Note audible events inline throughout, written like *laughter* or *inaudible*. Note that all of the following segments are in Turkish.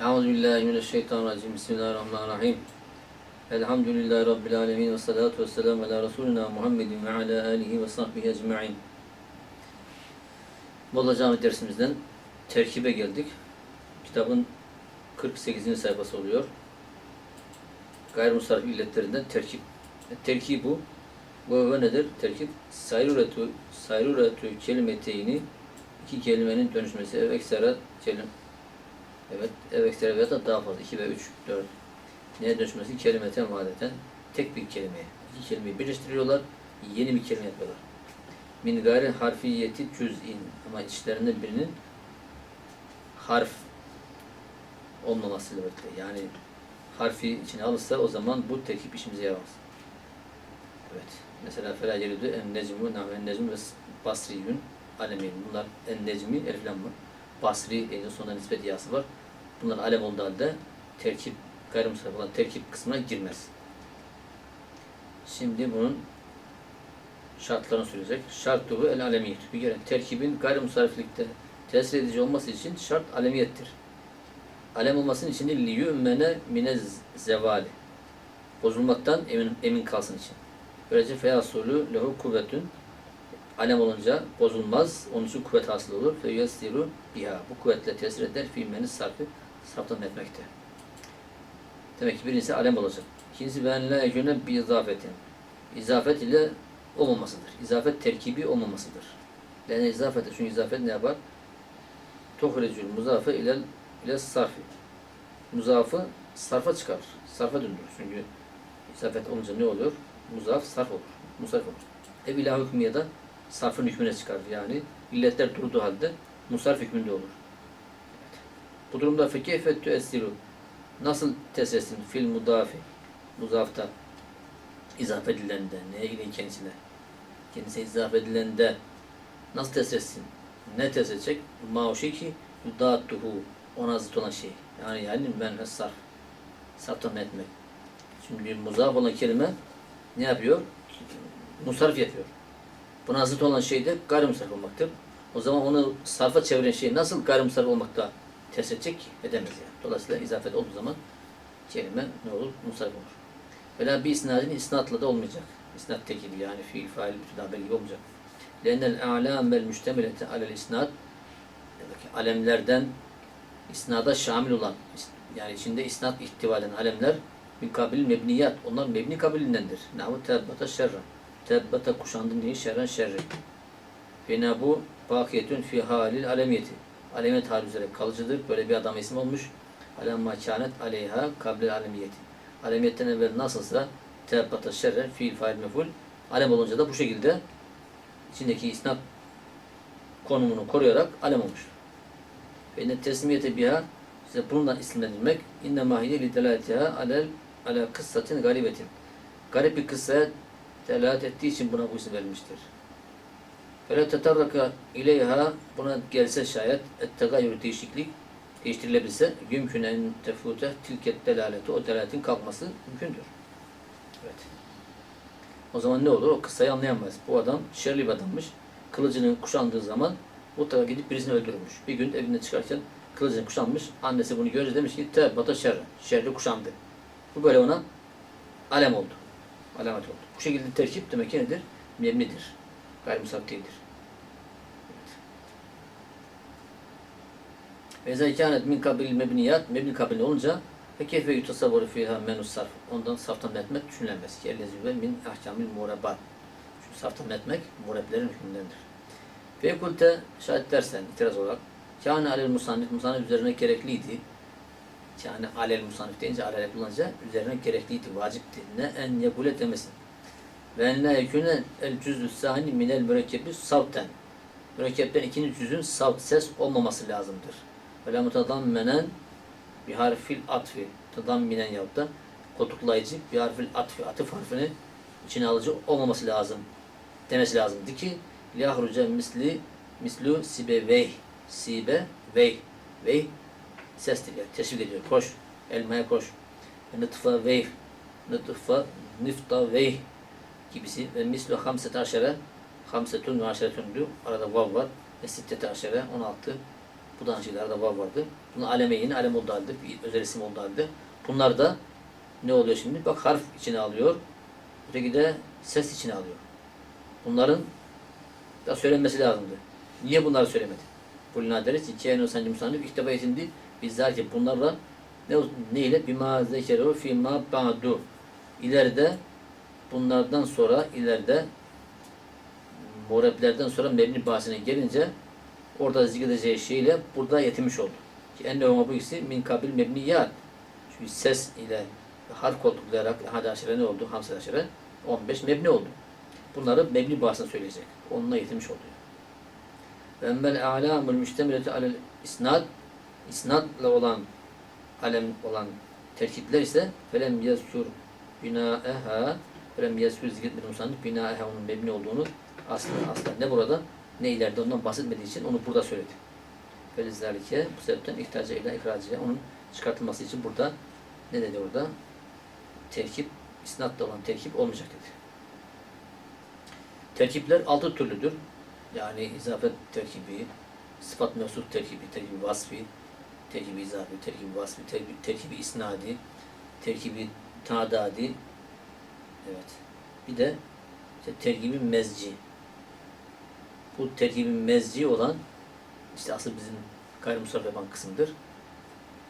Euzubillahimineşşeytanirracim. Bismillahirrahmanirrahim. Elhamdülillahi Rabbil alemin ve salatu ve selamu ala Resulina Muhammedin ve ala alihi ve sahbihi ecma'in. Molla Cami dersimizden terkibe geldik. Kitabın 48. sayfası oluyor. Gayrimusarif illetlerinden terkip. E, Terkibu bu ve nedir? Terkip sayruretu sayruretu kelimeteyni iki kelimenin dönüşmesi ekstra kelim Evet, ev ekstra veya da daha fazla. 2 ve 3, 4. Neye dönüşmesi? Kelimeten vadeten. Tek bir kelimeye. İki kelimeyi birleştiriyorlar. Yeni bir kelime yapıyorlar. Min gayri harfiyeti cüz'in. Ama içlerinden birinin harf olmaması birlikte. Yani harfi içine alırsa o zaman bu tekip işimize yaramaz. Evet. Mesela fela geliyordu. En necmu, nam en necmu ve basriyün alemin. Bunlar en necmi, eliflam var. Basri deyince sonunda nispet yası var. Bunlar alem olduğu halde terkip, gayrimusarif olan terkip kısmına girmez. Şimdi bunun şartlarını söyleyecek. Şartı el alemiyet. Bir kere terkibin gayrimusariflikte tesir edici olması için şart alemiyettir. Alem olmasının için de liyümmene mine zevali. Bozulmaktan emin, emin kalsın için. Böylece feyasulü lehu kuvvetün alem olunca bozulmaz. Onun için kuvvet hasıl olur. Fe biha. Bu kuvvetle tesir eder. Fiilmeni sarfı sarftan etmekte. Demek ki birincisi alem olacak. İkincisi ben la ekune bi izafetin. İzafet ile olmamasıdır. İzafet terkibi olmamasıdır. Yani izafete çünkü izafet ne yapar? Tuhrecül muzafe ile ile sarfi. Muzafı sarfa çıkarır. Sarfa döndürür. Çünkü izafet olunca ne oluyor? Muzaf sarf olur. Musarif olur. Ev ilah hükmüye de sarfın hükmüne çıkarır. Yani illetler durduğu halde musarif hükmünde olur. Bu durumda fekeyfe tüessiru nasıl tesirsin fil mudafi muzafta izafe edilende neye ilgili kendisine? Kendisine izafe edilende nasıl tesirsin ne tesir edecek? Ma o şey ki yudattuhu ona zıt olan şey. Yani yani men sarf sarftan etmek? Şimdi muzaf olan kelime ne yapıyor? Musarif yapıyor. Buna zıt olan şey de gayrimusarif olmaktır. O zaman onu sarfa çeviren şey nasıl gayrimusarif olmakta test edecek? Edemez yani. Dolayısıyla izafet olduğu zaman kelime ne olur? Musarif olur. Vela bir isnadin isnatla da olmayacak. İsnat tekili yani fiil, fail, bütün haber gibi olmayacak. Lennel a'lamel müştemilete alel isnad demek alemlerden isnada şamil olan yani içinde isnat ihtiva eden alemler min kabil mebniyat. Onlar mebni kabilindendir. Nahu tebbata şerra. Tebbata kuşandın diye şerren şerri. Ve bu bakiyetün fi halil alemiyeti alemiyet hali üzere kalıcıdır. Böyle bir adam isim olmuş. Alemma kânet aleyha kablel alemiyeti. Alemiyetten evvel nasılsa tebbata şerre fiil fail meful. Alem olunca da bu şekilde içindeki isnat konumunu koruyarak alem olmuş. Ve ne teslimiyete biha size bundan isimlendirmek inne mahiye li delaletiha alel ala kıssatin garibetin. Garip bir kıssaya delalet ettiği için buna bu isim verilmiştir. Böyle tetarraka ileyha buna gelse şayet ettegayyür değişiklik değiştirilebilse yümkün en tefute tilket delaleti o delaletin kalkması mümkündür. Evet. O zaman ne olur? O kıssayı anlayamaz. Bu adam şerli bir adammış. Kılıcını kuşandığı zaman mutlaka gidip birisini öldürmüş. Bir gün evinde çıkarken kılıcını kuşanmış. Annesi bunu görünce demiş ki tebbata şerri. Şerli kuşandı. Bu böyle ona alem oldu. Alamet oldu. Bu şekilde terkip demek ki nedir? Mebnidir gayrimusaf değildir. Ve zekânet min kabil mebniyat, mebni kabil olunca ve keyfe yutasavvuru fiha menus sarf. Ondan saftan etmek düşünülemez ki. Ve min ahkamil murebat. Çünkü saftan etmek mureblerin hükmündendir. Ve kulte şayet dersen itiraz olarak kâne alel musannif, musannif üzerine gerekliydi. Yani alel musannif deyince alel kullanınca üzerine gerekliydi, vacipti. Ne en yekule demesin. Ve en la yekune el cüzü sani minel mürekkebi savten. Mürekkepten ikinci cüzün savt ses olmaması lazımdır. Ve la mutadammenen bir harfil atfi. Tadamminen yahut da koltuklayıcı bir harfil atfi. Atıf harfini içine alıcı olmaması lazım. Demesi lazımdı ki liyahruca misli mislu sibe vey. Sibe vey. Vey sestir yani teşvik ediyor. Koş. Elmaya koş. Nıtfa vey. Nıtfa nifta vey gibisi ve mislu hamsete aşere hamsetun ve aşeretun diyor. Arada vav var. Ve sittete aşere 16 Bu da arada vav vardı. Bunun aleme yeni alem oldu halde. Bir özel isim oldu halde. Bunlar da ne oluyor şimdi? Bak harf içine alıyor. Öteki de ses içine alıyor. Bunların da söylenmesi lazımdı. Niye bunları söylemedi? Kulina deriz Kânu sancı musannif iktaba etindi. Bizler ki bunlarla ne, ne ile? Bima zekeru fîmâ ba'du. İleride bunlardan sonra ileride mureblerden sonra mebni bahsine gelince orada zikredeceği şeyle burada yetinmiş oldu. Ki enne bu ikisi min kabil mebniyat. Çünkü ses ile harf koltuklayarak hadi aşire ne oldu? Hamse aşire 15 mebni oldu. Bunları mebni bahsine söyleyecek. Onunla yetinmiş oluyor. Ve emmel a'lamul müştemiletü alel isnad isnadla olan alem olan terkipler ise felem yazkur binaeha felem yazkur zikretmedi musannif binaeha onun mebni olduğunu aslında aslında ne burada ne ileride ondan bahsetmediği için onu burada söyledi. Felizalike bu sebepten ihtiyaca ile ihracıya onun çıkartılması için burada ne dedi orada? Terkip, isnatla olan terkip olmayacak dedi. Terkipler altı türlüdür. Yani izafet terkibi, sıfat mevsuf terkibi, terkibi vasfi, terkibi izafi, terkibi vasfi, terkibi, terkibi isnadi, terkibi tadadi, evet. Bir de işte terkibi mezci. Bu terkibi mezci olan işte asıl bizim gayrimusarraf yapan kısımdır.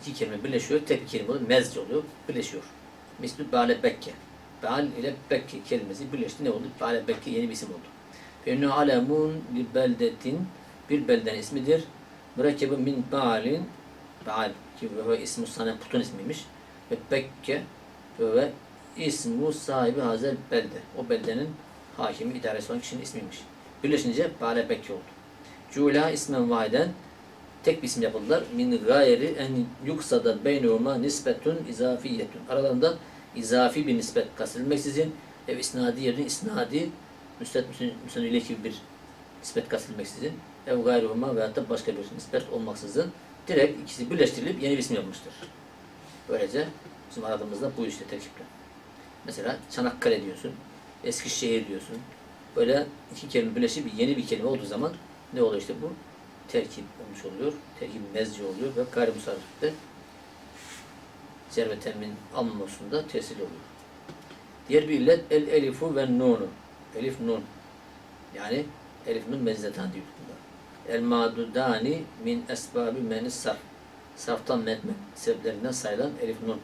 İki kelime birleşiyor, tek bir kelime oluyor, mezci oluyor, birleşiyor. Misli Bale Bekke. Bal ile Bekke kelimesi birleşti. Ne oldu? Bale Bekke yeni bir isim oldu. Fennu alemun bir beldetin bir belden ismidir. Mürekkebun min ba'alin ba'al ki ve ismu sana putun ismiymiş. Ve Bekke ve ismu sahibi hazel belde. O beldenin hakimi, idaresi olan kişinin ismiymiş. Birleşince Bale Bekke oldu. Cula ismen vahiden tek bir isim yapıldılar. Min gayri en yuksada beynehuma nispetun izafiyetun. Aralarında izafi bir nispet kastedilmeksizin ev isnadi yerine isnadi müstet müsnad gibi bir nispet kastedilmeksizin ev gayrihuma veyahut da başka bir nispet olmaksızın direkt ikisi birleştirilip yeni bir isim yapılmıştır. Böylece bizim aradığımızda bu işte terkipler. Mesela Çanakkale diyorsun, Eskişehir diyorsun. Böyle iki kelime birleşip yeni bir kelime olduğu zaman ne oluyor işte bu? Terkip olmuş oluyor. Terkip mezci oluyor ve gayrimusarrifte cer ve temin almamasında tesir oluyor. Diğer bir illet el elifu ve nunu. Elif nun. Yani elif nun mezzetan diyor bunda. El madudani min esbabi menis sarf. Sarftan metmek sebeplerinden sayılan elif nun.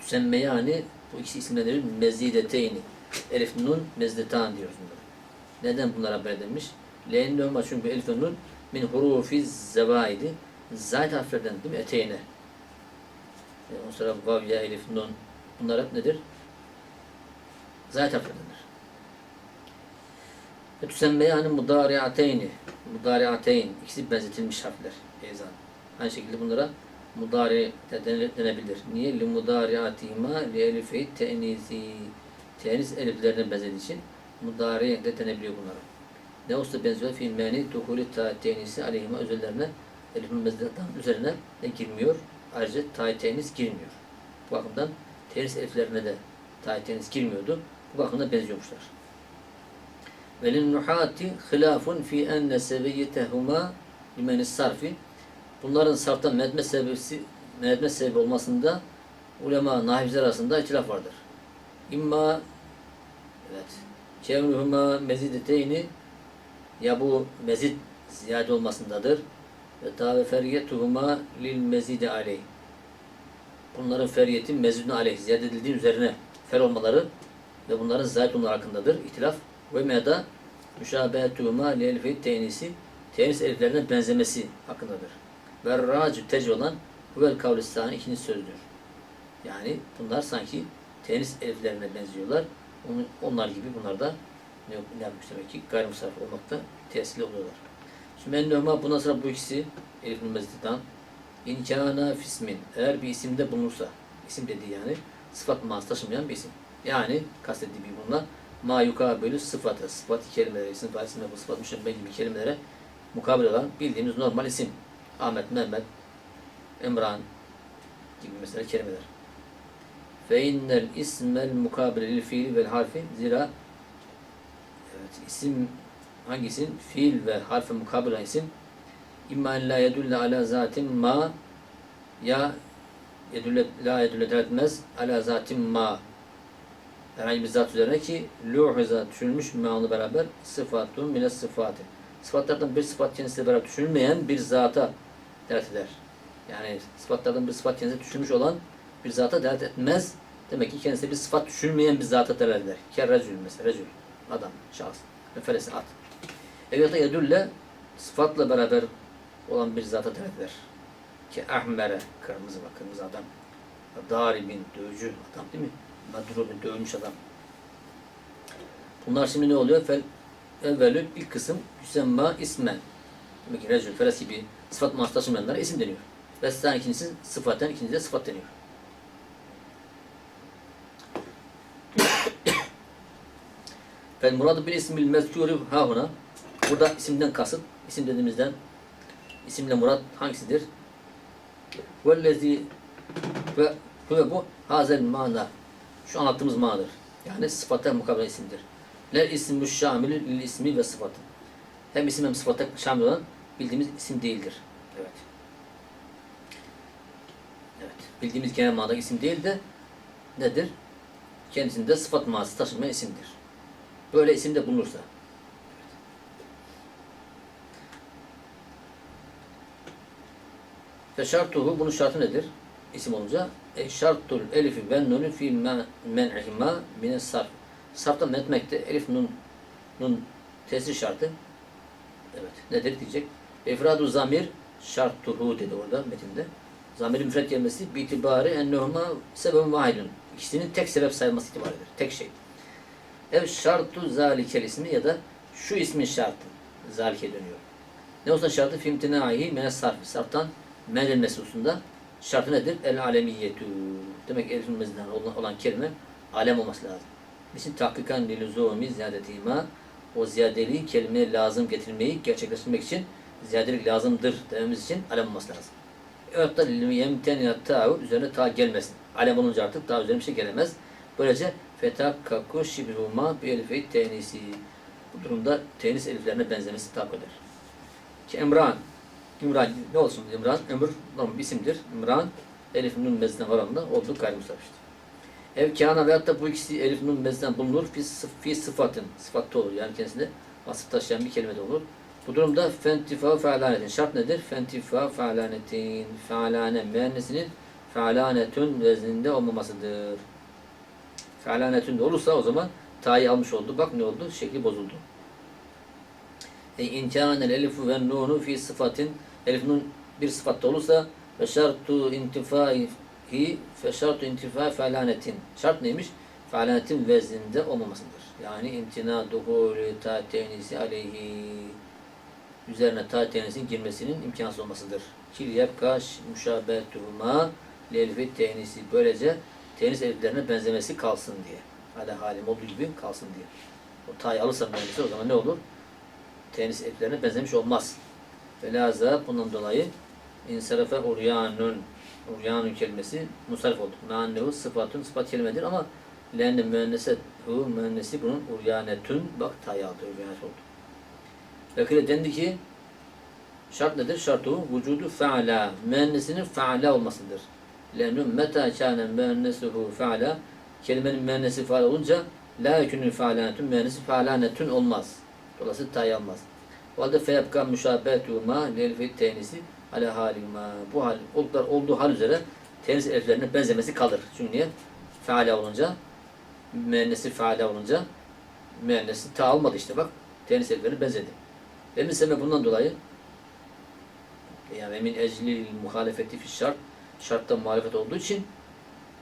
Tüsemme yani bu ikisi isimlendirir mezideteyni. Elif nun mezdetan diyoruz bunlara. Neden bunlara haber edilmiş? Leğennehuma çünkü elif nun min hurufi zevaidi zayt harflerden değil mi? Eteyne. E, ondan sonra vav, ya, elif, nun. Bunlar hep nedir? Zayt harflerindendir. Ve tüsemme yani mudariateyni. Mudariateyn. İkisi benzetilmiş harfler. Ezan. Aynı şekilde bunlara mudari de denebilir. Niye? Li mudariatima li elifi te'nizi. Te'niz eliflerine benzediği için mudari de denebiliyor bunlara. Ne olsa benziyor filmlerini duhuli ta tenisi aleyhime özellerine elifin mezdetan üzerine ne girmiyor? Ayrıca ta tenis girmiyor. Bu bakımdan tenis eliflerine de ta tenis girmiyordu. Bu bakımdan benziyormuşlar. Velin nuhati hilafun fi enne seviyyetehuma limenis sarfi Bunların sarftan medme sebebi, medme sebebi olmasında ulema nahivciler arasında ihtilaf vardır. İmma evet kevnuhuma mezideteyni ya bu mezid ziyade olmasındadır ve ta ve feriyetuhuma lil mezide aleyh. Bunların feriyeti mezidun aleyh ziyade edildiği üzerine fer olmaları ve bunların zayt olmaları hakkındadır. İhtilaf ve meda müşabehetuhuma li elfeyt tenisi tenis eliflerine benzemesi hakkındadır. Ve racü teci olan huvel kavlistani ikinci sözdür. Yani bunlar sanki tenis eliflerine benziyorlar. Onlar gibi bunlar da ne, yapmış demek ki gayrimusarraf olmakta tesirli oluyorlar. Sümmennehuma bundan sonra bu ikisi Elif Mezdi'den İnkâna fismin eğer bir isimde bulunursa isim dediği yani sıfat manası taşımayan bir isim. Yani kastettiği bir bununla ma yukabülü sıfatı sıfat kelimeleri isim isim ve bu sıfat müşebbe gibi kelimelere mukabil olan bildiğimiz normal isim. Ahmet, Mehmet, Emran gibi mesela kelimeler. Fe innel ismel mukabele lil fiili vel harfi zira evet isim hangi isim? Fiil ve harfe mukabil olan isim İmma en la yedulle ala zatin ma ya yedülle, la yedülle etmez ala zatin ma herhangi bir zat üzerine ki luhuza düşünülmüş ma'ını beraber sıfatun mine sıfatı. Sıfatlardan bir sıfat kendisiyle beraber düşünülmeyen bir zata delalet eder. Yani sıfatlardan bir sıfat kendisine düşünmüş olan bir zata delalet etmez. Demek ki kendisine bir sıfat düşünmeyen bir zata delalet eder. Kerrecül mesela, recül, adam, şahıs, mefelesi, at. Evet yedülle sıfatla beraber olan bir zata delalet eder. Ki ahmere, kırmızı bak, kırmızı adam. Daribin, dövücü adam değil mi? Madrubin, dövmüş adam. Bunlar şimdi ne oluyor? Fel, evvelü bir kısım yüsemma ismen. Ki recül, feres gibi sıfat manası taşımayanlara isim deniyor. Ve sen ikincisi sıfaten, ikincisi de sıfat deniyor. *coughs* Fel muradı bir ismil mezkûrü hahuna. Burada isimden kasıt, isim dediğimizden isimle murad hangisidir? Vellezi ve ve bu hazel mana. Şu anlattığımız manadır. Yani sıfata mukabele isimdir. Ne ismü şamilü lil ismi ve sıfatı. Hem isim hem sıfata şamil olan bildiğimiz isim değildir. Evet. Evet. Bildiğimiz genel manada isim değil de nedir? Kendisinde sıfat manası taşımayan isimdir. Böyle isim de bulunursa. Ve şartuhu bunun şartı nedir? İsim olunca e şartul elifi ve nunu fi men- men'ihima mine sarf. Sarfta men etmekte elif nun nun tesir şartı. Evet. Nedir diyecek? Efradu zamir şartuhu dedi orada metinde. Zamirin müfret gelmesi bi itibari ennehuma sebebun vahidun. İkisinin tek sebep sayılması itibaridir. Tek şey. Ev şartu zalikel ismi ya da şu ismin şartı zalike dönüyor. Ne olsa şartı fimtinaihi mene sarfi. Sarftan men edilmesi hususunda şartı nedir? El alemiyetü. Demek elifin mezinden olan, kelime alem olması lazım. Bizim tahkikan liluzumi ziyadetima o ziyadeliği kelimeye lazım getirmeyi gerçekleştirmek için ziyadelik lazımdır dememiz için alem olması lazım. Evet da yemteniyat ta'u üzerine ta gelmesin. Alem olunca artık daha üzerine bir şey gelemez. Böylece fetakkaku şibhuma bi elife tenisi. Bu durumda tenis eliflerine benzemesi tahakkuk eder. Ki Emran, İmran ne olsun İmran? Ömür normal bir isimdir. İmran, elif nun mezden oranında olduğu gayrimusafiştir. Ev kâna veyahut da bu ikisi elif nun mezden bulunur. Fi, fi sıfatın, sıfatta olur. Yani kendisinde vasıf taşıyan bir kelime de olur. Bu durumda fentifa fealanetin. Şart nedir? Fentifa fealanetin. Fealane müennesinin fealanetün vezninde olmamasıdır. Fealanetün de olursa o zaman ta'yı almış oldu. Bak ne oldu? Şekli bozuldu. E inkânel elifu ve nunu fi sıfatin elif nun bir sıfatta olursa ve şartu intifaihi fe şartu intifai fealanetin. Şart neymiş? Fealanetin vezninde olmamasıdır. Yani imtina duhulü ta tenisi aleyhi üzerine ta tenisin girmesinin imkansız olmasıdır. Kil yapkaş müşabetuhuma lelfi tenisi. Böylece tenis eliflerine benzemesi kalsın diye. Hala halim olduğu gibi kalsın diye. O ta'yı alırsa mühendisi o zaman ne olur? Tenis eliflerine benzemiş olmaz. Velaza bundan dolayı insarafe uryanun uryanun kelimesi musarif oldu. Meannehu sıfatun sıfat kelimedir ama lenne müenneset hu müennesi bunun uryanetün bak ta'yı aldı uryanet oldu. Ve dendi ki şart nedir? Şartu vücudu fe'ala. Müennesinin fe'ala olmasıdır. Lennu meta kâne müennesuhu fe'ala. Kelimenin müennesi fe'ala olunca la yekünü fe'alanetün müennesi fe'alanetün olmaz. Dolayısıyla ta'yı almaz. O halde feyebka müşabetuhuma lelfi tenisi ala halima. Bu hal, olduklar olduğu hal üzere tenis eliflerine benzemesi kalır. Çünkü niye? Feala olunca müennesi feala olunca müennesi ta almadı işte bak. Tenis eliflerine benzedi. Ve min sebep bundan dolayı yani ve min eclil muhalefeti fi şart şartta muhalefet olduğu için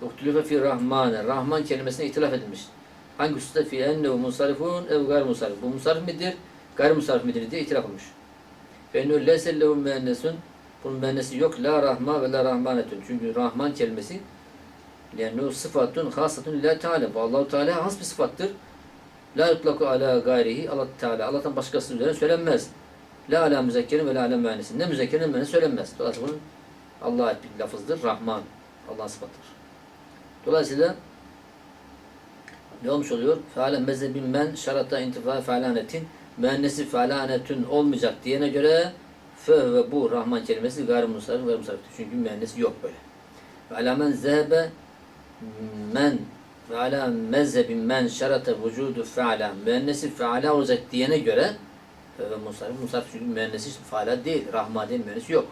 uhtülüfe fi rahmane rahman kelimesine itilaf edilmiş. Hangi hususta fi ennehu musarifun ev gayr musarif. Bu musarif midir? Gayr musarif midir diye itilaf olmuş. Fe ennehu leyse lehu müennesun bunun müennesi yok. La rahma ve la rahmanetun. Çünkü rahman kelimesi yani sıfatun hasatun lillahi teala. Bu Allahu Teala has bir sıfattır. La yutlaku ala gayrihi Allah Teala. Allah'tan başkası üzerine söylenmez. La ala müzekkerin ve la ala müennesin. Ne müzekkerin ne müennesin söylenmez. Dolayısıyla bunun Allah'a bir lafızdır. Rahman. Allah'ın sıfatıdır. Dolayısıyla ne olmuş oluyor? Fealen mezhebin men şarata intifa fealanetin müennesi fealanetün olmayacak diyene göre Fe ve bu Rahman kelimesi gayrimusarif gayrimusariftir. Çünkü müennesi yok böyle. Ve ala men zehebe men ve ala mezhebin men şarata vücudu feala müennesi feala olacak diyene göre ve musarif musarif çünkü müennesi faala değil. Rahman değil müennesi yok.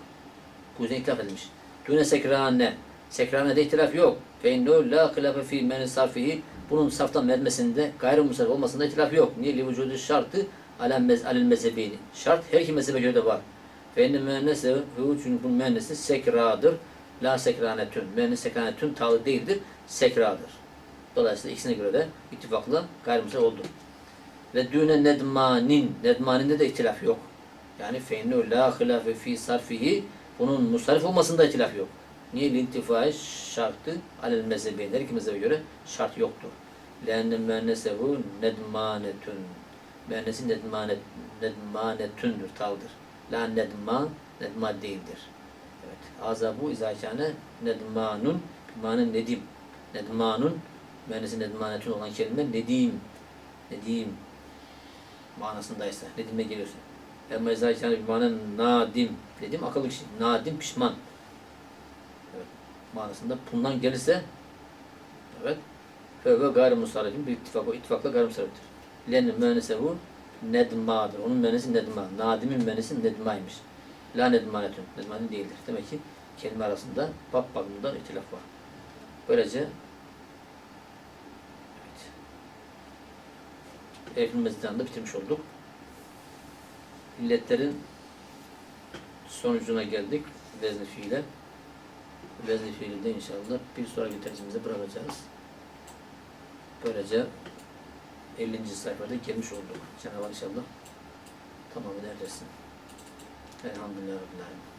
Bu yüzden itilaf edilmiş. Dune sekrane. Sekrane de ihtilaf yok. Fe innehu la hilafe fi men sarfihi. Bunun saftan vermesinde gayrimusarif olmasında ihtilaf yok. Niye? Li vücudu şartı ala mez alel mezhebini. Şart her iki mezhebe göre de var. Fe inne müennese hu çünkü bunun müennesi sekradır. La sekranetün. Müennes sekranetün tağı değildir. Sekradır. Dolayısıyla ikisine göre de ittifakla gayrimusarif oldu. Ve düne nedmanin. Nedmaninde de ihtilaf yok. Yani fe innehu la hilafe fi sarfihi. Bunun musarif olmasında ihtilaf yok. Niye? Lintifai şartı alel mezhebi. Her iki mezhebe göre şart yoktur. Lenne müennesehu nedmanetün. Müennesi nedmanet, nedmanetündür, taldır. La nedman, nedma değildir. Evet. Azabu izâkâne nedmanun, bimanen nedim. Nedmanun, müennesi nedmanetün olan kelime nedim. Nedim manasındaysa, nedime geliyorsa. Ama izâkâne bimanen nadim. Nedim akıllı kişi. Nadim pişman. Evet. Manasında bundan gelirse evet. Fevve gayrimusarifin bir ittifak, o ittifakla gayrimusariftir. Lenne müennesehu nedmadır. Onun müennesi nedma. Nadimin müennesi nedmaymış. La nedmanetun. Nedmanin değildir. Demek ki kelime arasında bab bakımından ihtilaf var. Böylece mezdanını da bitirmiş olduk. İlletlerin sonucuna geldik. Vezni fiile. Vezni fiili de inşallah bir sonraki dersimizde bırakacağız. Böylece 50. sayfada gelmiş olduk. Cenab-ı inşallah tamamını erdirsin. Elhamdülillah Rabbil Alemin.